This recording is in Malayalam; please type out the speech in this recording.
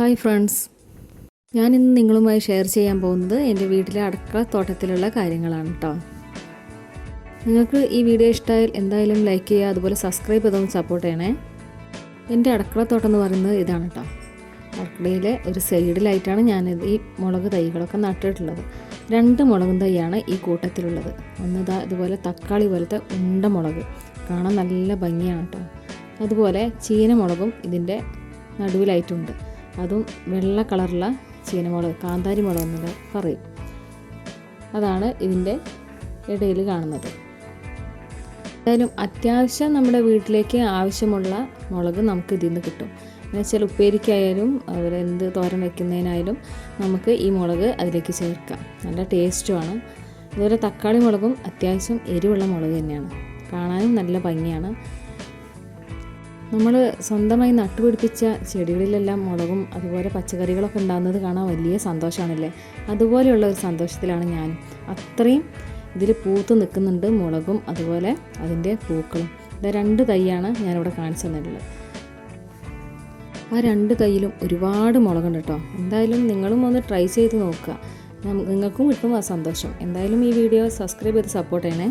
Hi friends. ഞാൻ ഇന്ന് നിങ്ങളുമായി ഷെയർ ചെയ്യാൻ പോകുന്നത് എന്റെ വീട്ടിലെ അടുക്കള തോട്ടത്തിലുള്ള കാര്യങ്ങളാണ് കേട്ടോ നിങ്ങൾക്ക് ഈ വീഡിയോ ഇഷ്ടമായാൽ എന്തായാലും ലൈക്ക് ചെയ്യുക അതുപോലെ സബ്സ്ക്രൈബ് ചെയ്തൊന്ന് സപ്പോർട്ട് ചെയ്യണേ. എന്റെ അടുക്കള തോട്ടം എന്ന് പറയുന്നത് ഇതാണ് കേട്ടോ അടുക്കളയിലെ ഒരു സൈഡിലായിട്ടാണ് ഞാൻ ഈ മുളക് തൈകളൊക്കെ നട്ടിട്ടുള്ളത്. രണ്ട് മുളകും തൈയാണ് ഈ കൂട്ടത്തിലുള്ളത്. ഒന്ന് ഇതാ ഇതുപോലെ തക്കാളി പോലത്തെ ഉണ്ട മുളക്. കാണാൻ നല്ല ഭംഗിയാണ് കേട്ടോ അതുപോലെ ചീനമുളകും ഇതിന്റെ നടുവിലായിട്ടുണ്ട്. അതും വെള്ള കളറുള്ള ചീനമുളക് കാന്താരി മുളക് എന്നൊക്കെ പറയും അതാണ് ഇതിന്റെ ഇടയിൽ കാണുന്നത്. എന്തായാലും അത്യാവശ്യം നമ്മുടെ വീട്ടിലേക്ക് ആവശ്യമുള്ള മുളക് നമുക്ക് ഇതിൽ നിന്ന് കിട്ടും. എന്ന് വെച്ചാൽ ഉപ്പേരിക്കായാലും അതുപോലെ എന്ത് തോരൻ വെക്കുന്നതിനായാലും നമുക്ക് ഈ മുളക് അതിലേക്ക് ചേർക്കാം. നല്ല ടേസ്റ്റുമാണ് അതുപോലെ തക്കാളി മുളകും അത്യാവശ്യം എരിവുള്ള മുളക് തന്നെയാണ്. കാണാനും നല്ല ഭംഗിയാണ്. നമ്മൾ സ്വന്തമായി നട്ടുപിടിപ്പിച്ച ചെടികളിലെല്ലാം മുളകും അതുപോലെ പച്ചക്കറികളൊക്കെ ഉണ്ടാകുന്നത് കാണാൻ വലിയ സന്തോഷമാണല്ലേ അതുപോലെയുള്ള ഒരു സന്തോഷത്തിലാണ് ഞാൻ അത്രയും ഇതിൽ പൂത്ത് നിൽക്കുന്നുണ്ട് മുളകും അതുപോലെ അതിന്റെ പൂക്കളും. ഇത് രണ്ട് തൈയാണ് ഞാനിവിടെ കാണിച്ചു തന്നിട്ടുള്ളത്. ആ രണ്ട് തൈയിലും ഒരുപാട് മുളകുണ്ട് കേട്ടോ. എന്തായാലും നിങ്ങളും ഒന്ന് ട്രൈ ചെയ്ത് നോക്കുക. നിങ്ങൾക്കും കിട്ടും ആ സന്തോഷം. എന്തായാലും ഈ വീഡിയോ സബ്സ്ക്രൈബ് ചെയ്ത് സപ്പോർട്ട് ചെയ്യണേ.